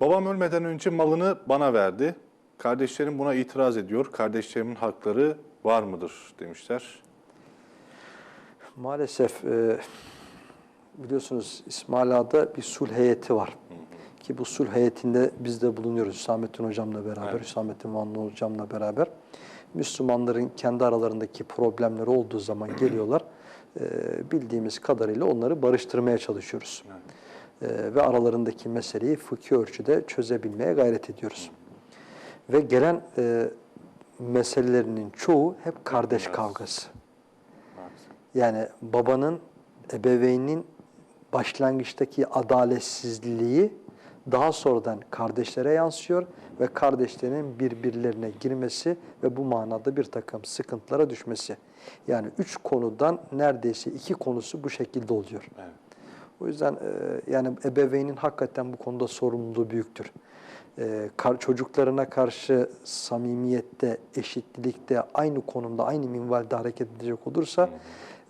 Babam ölmeden önce malını bana verdi. Kardeşlerim buna itiraz ediyor. Kardeşlerimin hakları var mıdır demişler. Maalesef e, biliyorsunuz İsmail Ağa'da bir sulh heyeti var. Ki bu sulh heyetinde biz de bulunuyoruz Hüsamettin Hocam'la beraber, Evet. Hüsamettin Vanlı Hocam'la beraber. Müslümanların kendi aralarındaki problemleri olduğu zaman geliyorlar. E, bildiğimiz kadarıyla onları barıştırmaya çalışıyoruz. E, ve aralarındaki meseleyi fıkhi ölçüde çözebilmeye gayret ediyoruz. Ve gelen e, meselelerinin çoğu hep kardeş Biraz. kavgası. Yani babanın, ebeveynin başlangıçtaki adaletsizliği daha sonradan kardeşlere yansıyor ve kardeşlerin birbirlerine girmesi ve bu manada bir takım sıkıntılara düşmesi. Yani üç konudan neredeyse iki konusu bu şekilde oluyor. Evet. O yüzden e, yani ebeveynin hakikaten bu konuda sorumluluğu büyüktür. E, kar- çocuklarına karşı samimiyette, eşitlikte, aynı konumda, aynı minvalde hareket edecek olursa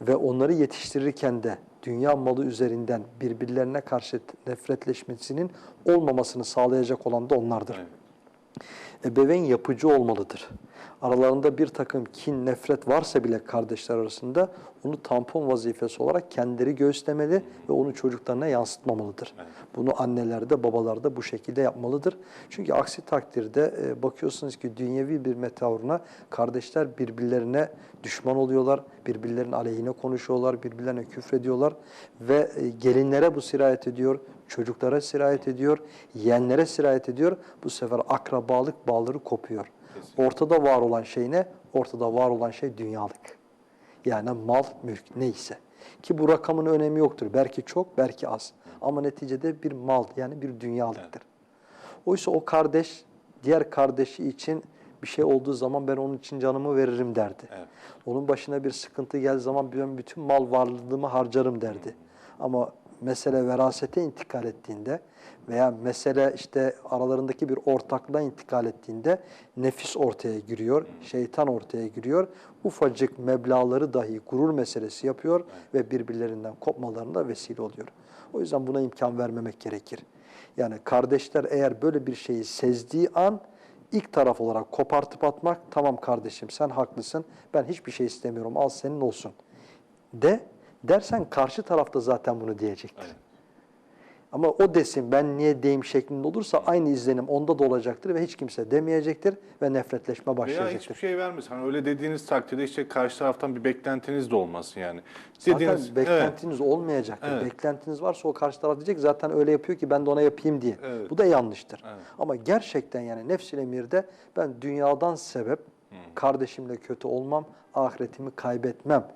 ve onları yetiştirirken de dünya malı üzerinden birbirlerine karşı nefretleşmesinin olmamasını sağlayacak olan da onlardır. Evet. Ebeveyn yapıcı olmalıdır. Aralarında bir takım kin, nefret varsa bile kardeşler arasında onu tampon vazifesi olarak kendileri göğüslemeli ve onu çocuklarına yansıtmamalıdır. Evet. Bunu anneler de babalar da bu şekilde yapmalıdır. Çünkü aksi takdirde e, bakıyorsunuz ki dünyevi bir meta uğruna kardeşler birbirlerine düşman oluyorlar, birbirlerinin aleyhine konuşuyorlar, birbirlerine küfrediyorlar ve e, gelinlere bu sirayet ediyor, çocuklara sirayet ediyor, yeğenlere sirayet ediyor. Bu sefer akrabalık bağları kopuyor. Kesinlikle. Ortada var olan şey ne? Ortada var olan şey dünyalık. Yani mal, mülk neyse. Ki bu rakamın önemi yoktur. Belki çok, belki az. Ama neticede bir mal yani bir dünyalıktır. Oysa o kardeş diğer kardeşi için bir şey olduğu zaman ben onun için canımı veririm derdi. Evet. Onun başına bir sıkıntı geldiği zaman ben bütün mal varlığımı harcarım derdi. Ama mesele verasete intikal ettiğinde veya mesele işte aralarındaki bir ortaklığa intikal ettiğinde nefis ortaya giriyor, şeytan ortaya giriyor. Ufacık meblağları dahi gurur meselesi yapıyor ve birbirlerinden kopmalarına vesile oluyor. O yüzden buna imkan vermemek gerekir. Yani kardeşler eğer böyle bir şeyi sezdiği an ilk taraf olarak kopartıp atmak, tamam kardeşim sen haklısın, ben hiçbir şey istemiyorum, al senin olsun de, dersen karşı tarafta zaten bunu diyecektir. Evet. Ama o desin ben niye deyim şeklinde olursa aynı izlenim onda da olacaktır ve hiç kimse demeyecektir ve nefretleşme Veya başlayacaktır. hiçbir şey vermez. Hani öyle dediğiniz takdirde işte karşı taraftan bir beklentiniz de olmasın yani. Zaten Dediğiniz, beklentiniz olmayacaktır. Evet. Beklentiniz varsa o karşı taraf diyecek zaten öyle yapıyor ki ben de ona yapayım diye. Evet. Bu da yanlıştır. Evet. Ama gerçekten yani nefs-i emirde ben dünyadan sebep kardeşimle kötü olmam, ahiretimi kaybetmem.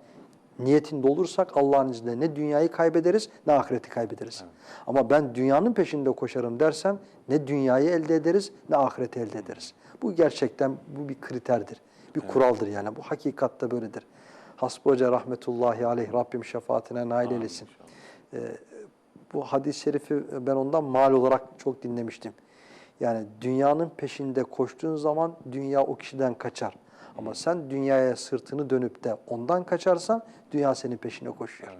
Niyetinde olursak Allah'ın izniyle ne dünyayı kaybederiz ne ahireti kaybederiz. Ama ben dünyanın peşinde koşarım dersen ne dünyayı elde ederiz ne ahireti elde ederiz. Bu gerçekten bu bir kriterdir. Bir kuraldır yani. Bu hakikatte böyledir. Hasbi Hoca rahmetullahi aleyh Rabbim şefaatine nail eylesin. Ee, bu hadis-i şerifi ben ondan mal olarak çok dinlemiştim. Yani dünyanın peşinde koştuğun zaman dünya o kişiden kaçar. Ama sen dünyaya sırtını dönüp de ondan kaçarsan dünya senin peşine koşuyor.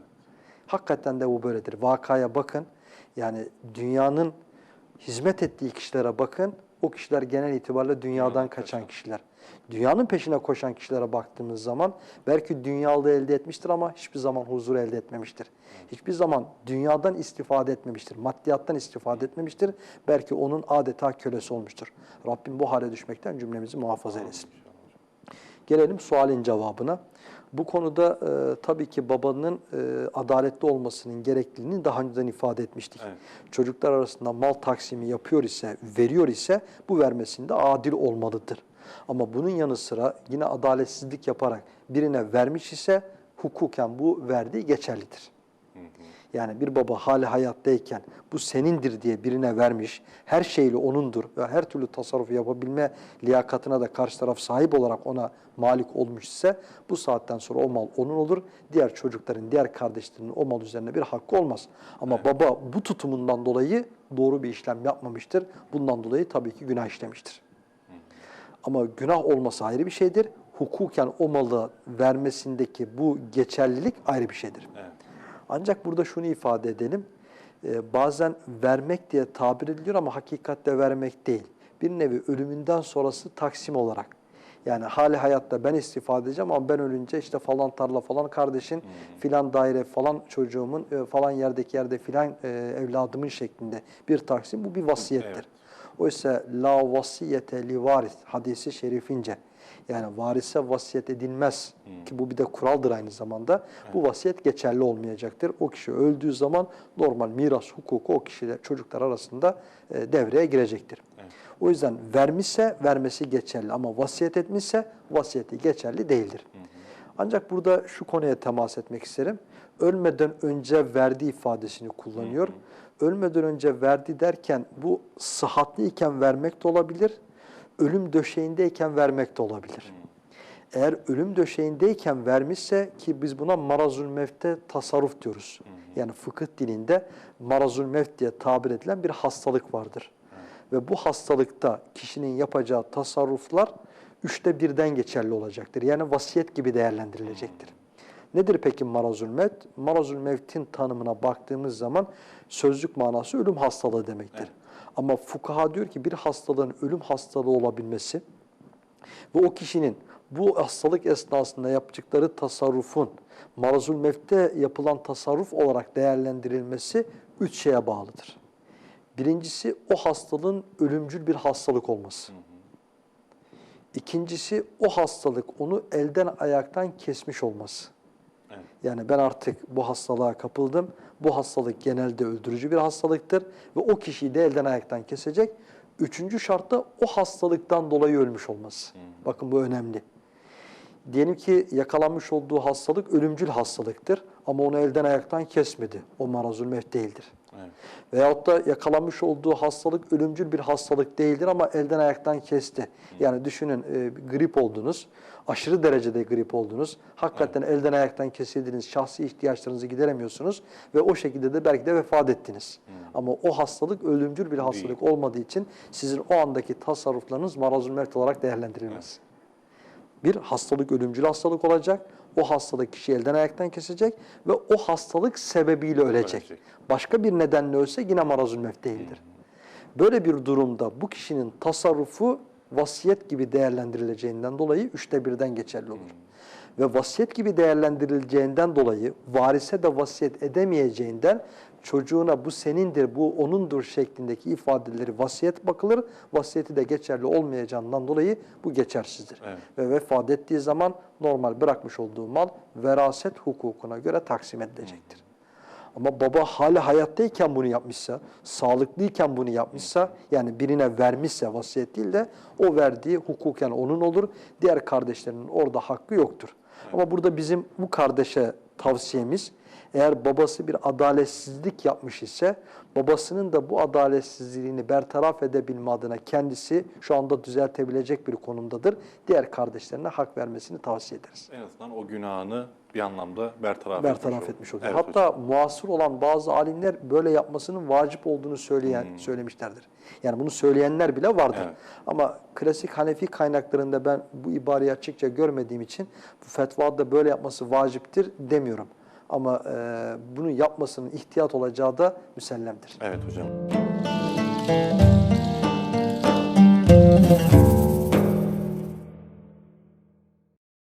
Hakikaten de bu böyledir. Vakaya bakın. Yani dünyanın hizmet ettiği kişilere bakın. O kişiler genel itibariyle dünyadan kaçan kişiler. Dünyanın peşine koşan kişilere baktığımız zaman belki dünyalığı elde etmiştir ama hiçbir zaman huzur elde etmemiştir. Hiçbir zaman dünyadan istifade etmemiştir. Maddiyattan istifade etmemiştir. Belki onun adeta kölesi olmuştur. Rabbim bu hale düşmekten cümlemizi muhafaza eylesin. Gelelim sualin cevabına. Bu konuda e, tabii ki babanın e, adaletli olmasının gerekliliğini daha önceden ifade etmiştik. Evet. Çocuklar arasında mal taksimi yapıyor ise, veriyor ise bu vermesinde adil olmalıdır. Ama bunun yanı sıra yine adaletsizlik yaparak birine vermiş ise hukuken bu verdiği geçerlidir. Yani bir baba hali hayattayken bu senindir diye birine vermiş, her şeyle onundur ve her türlü tasarruf yapabilme liyakatına da karşı taraf sahip olarak ona malik olmuş ise bu saatten sonra o mal onun olur. Diğer çocukların, diğer kardeşlerinin o mal üzerine bir hakkı olmaz. Ama baba bu tutumundan dolayı doğru bir işlem yapmamıştır. Bundan dolayı tabii ki günah işlemiştir. Ama günah olması ayrı bir şeydir. hukuken o malı vermesindeki bu geçerlilik ayrı bir şeydir. Evet. Ancak burada şunu ifade edelim. Ee, bazen vermek diye tabir ediliyor ama hakikatte vermek değil. Bir nevi ölümünden sonrası taksim olarak. Yani hali hayatta ben istifade edeceğim ama ben ölünce işte falan tarla falan kardeşin filan daire falan çocuğumun e, falan yerdeki yerde filan e, evladımın şeklinde bir taksim bu bir vasiyettir. Evet. Oysa la vasiyete li varis hadisi şerifince yani varise vasiyet edilmez ki bu bir de kuraldır aynı zamanda. Bu vasiyet geçerli olmayacaktır. O kişi öldüğü zaman normal miras hukuku o kişiyle çocuklar arasında e, devreye girecektir. O yüzden vermişse vermesi geçerli ama vasiyet etmişse vasiyeti geçerli değildir. Ancak burada şu konuya temas etmek isterim. Ölmeden önce verdi ifadesini kullanıyor. Ölmeden önce verdi derken bu sıhhatliyken vermek de olabilir, ölüm döşeğindeyken vermek de olabilir. Eğer ölüm döşeğindeyken vermişse ki biz buna marazul mevte tasarruf diyoruz. Yani fıkıh dilinde marazul mevt diye tabir edilen bir hastalık vardır. Ve bu hastalıkta kişinin yapacağı tasarruflar üçte birden geçerli olacaktır. Yani vasiyet gibi değerlendirilecektir. Nedir peki marazul mevt? Marazul mevtin tanımına baktığımız zaman sözlük manası ölüm hastalığı demektir. Ama fukaha diyor ki bir hastalığın ölüm hastalığı olabilmesi ve o kişinin bu hastalık esnasında yaptıkları tasarrufun marazul mevte yapılan tasarruf olarak değerlendirilmesi üç şeye bağlıdır. Birincisi o hastalığın ölümcül bir hastalık olması. İkincisi o hastalık onu elden ayaktan kesmiş olması. Evet. Yani ben artık bu hastalığa kapıldım. Bu hastalık genelde öldürücü bir hastalıktır ve o kişiyi de elden ayaktan kesecek. Üçüncü şart da o hastalıktan dolayı ölmüş olması. Bakın bu önemli. Diyelim ki yakalanmış olduğu hastalık ölümcül hastalıktır ama onu elden ayaktan kesmedi. O marazul mevt değildir. Evet. Veyahut da yakalanmış olduğu hastalık ölümcül bir hastalık değildir ama elden ayaktan kesti. Yani düşünün e, grip oldunuz, aşırı derecede grip oldunuz. Hakikaten elden ayaktan kesildiniz, şahsi ihtiyaçlarınızı gideremiyorsunuz ve o şekilde de belki de vefat ettiniz. Ama o hastalık ölümcül bir hastalık olmadığı için sizin o andaki tasarruflarınız marazul mevt olarak değerlendirilmez. Bir hastalık ölümcül hastalık olacak. O hastalık kişi elden ayaktan kesecek ve o hastalık sebebiyle ölecek. Ölecek. Başka bir nedenle ölse yine marazül mevt değildir. Böyle bir durumda bu kişinin tasarrufu vasiyet gibi değerlendirileceğinden dolayı üçte birden geçerli olur. Ve vasiyet gibi değerlendirileceğinden dolayı varise de vasiyet edemeyeceğinden çocuğuna bu senindir, bu onundur şeklindeki ifadeleri vasiyet bakılır. Vasiyeti de geçerli olmayacağından dolayı bu geçersizdir. Evet. Ve vefat ettiği zaman normal bırakmış olduğu mal veraset hukukuna göre taksim edilecektir. Ama baba hala hayattayken bunu yapmışsa, sağlıklıyken bunu yapmışsa, yani birine vermişse vasiyet değil de o verdiği hukuken onun olur. Diğer kardeşlerinin orada hakkı yoktur. Ama burada bizim bu kardeşe tavsiyemiz, eğer babası bir adaletsizlik yapmış ise, babasının da bu adaletsizliğini bertaraf edebilme adına kendisi şu anda düzeltebilecek bir konumdadır. Diğer kardeşlerine hak vermesini tavsiye ederiz En azından o günahını bir anlamda bertaraf, bertaraf etmiş, oluyor. Evet Hatta hocam. muasır olan bazı alimler böyle yapmasının vacip olduğunu söyleyen Hmm. söylemişlerdir. Yani bunu söyleyenler bile vardır. Evet. Ama klasik Hanefi kaynaklarında ben bu ibareyi açıkça görmediğim için bu fetvada böyle yapması vaciptir demiyorum. Ama e, bunu yapmasının ihtiyat olacağı da müsellemdir. Evet hocam.